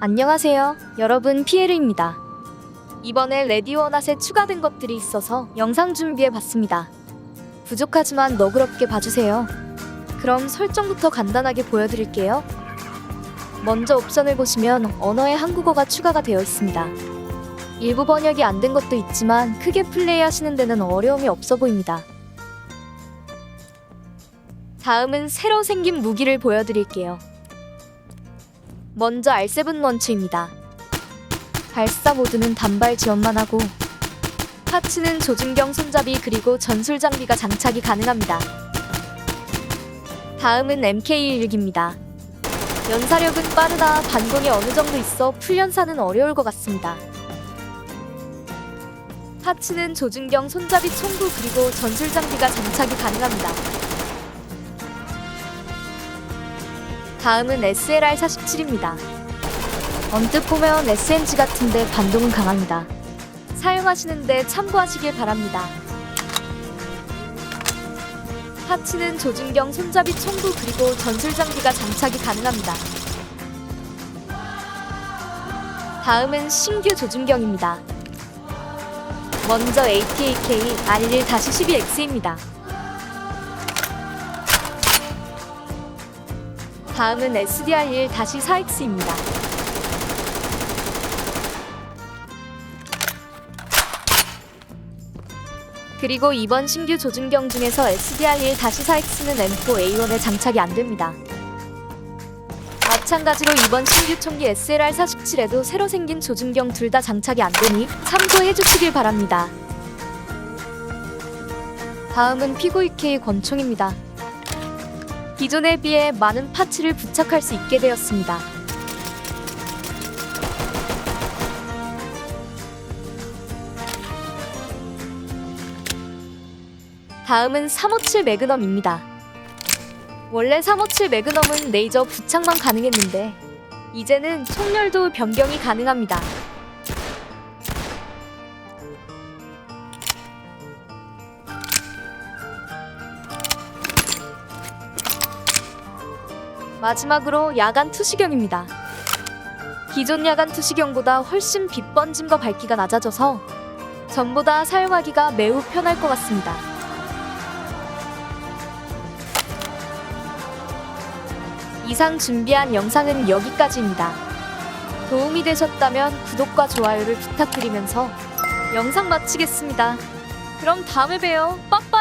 안녕하세요. 여러분 피에르입니다. 이번에 레디오넛에 추가된 것들이 있어서 영상 준비해 봤습니다. 부족하지만 너그럽게 봐주세요. 그럼 설정부터 간단하게 보여드릴게요. 먼저 옵션을 보시면 언어의 한국어가 추가가 되어 있습니다. 일부 번역이 안 된 것도 있지만 크게 플레이하시는 데는 어려움이 없어 보입니다. 다음은 새로 생긴 무기를 보여드릴게요. 먼저 R7 런처입니다. 발사 모드는 단발 지원만 하고 파츠는 조준경 손잡이 그리고 전술 장비가 장착이 가능합니다. 다음은 MK16입니다. 연사력은 빠르다 반동이 어느 정도 있어 풀연사는 어려울 것 같습니다. 파츠는 조준경 손잡이 총구 그리고 전술 장비가 장착이 가능합니다. 다음은 SLR 47입니다. 언뜻 보면 SMG 같은데 반동은 강합니다. 사용하시는데 참고하시길 바랍니다. 파츠는 조준경 손잡이 총구 그리고 전술 장비가 장착이 가능합니다. 다음은 신규 조준경입니다. 먼저 ATAK R1-12X입니다. 다음은 SDR1-4X입니다. 그리고 이번 신규 조준경 중에서 SDR1-4X는 M4A1에 장착이 안 됩니다. 마찬가지로 이번 신규 총기 SLR-47에도 새로 생긴 조준경 둘 다 장착이 안 되니 참고해 주시길 바랍니다. 다음은 피고2K 권총입니다. 기존에 비해 많은 파츠를 부착할 수 있게 되었습니다. 다음은 357 매그넘입니다. 원래 357 매그넘은 레이저 부착만 가능했는데 이제는 총열도 변경이 가능합니다. 마지막으로 야간 투시경입니다. 기존 야간 투시경보다 훨씬 빛 번짐과 밝기가 낮아져서 전보다 사용하기가 매우 편할 것 같습니다. 이상 준비한 영상은 여기까지입니다. 도움이 되셨다면 구독과 좋아요를 부탁드리면서 영상 마치겠습니다. 그럼 다음에 봬요. 빠빠이!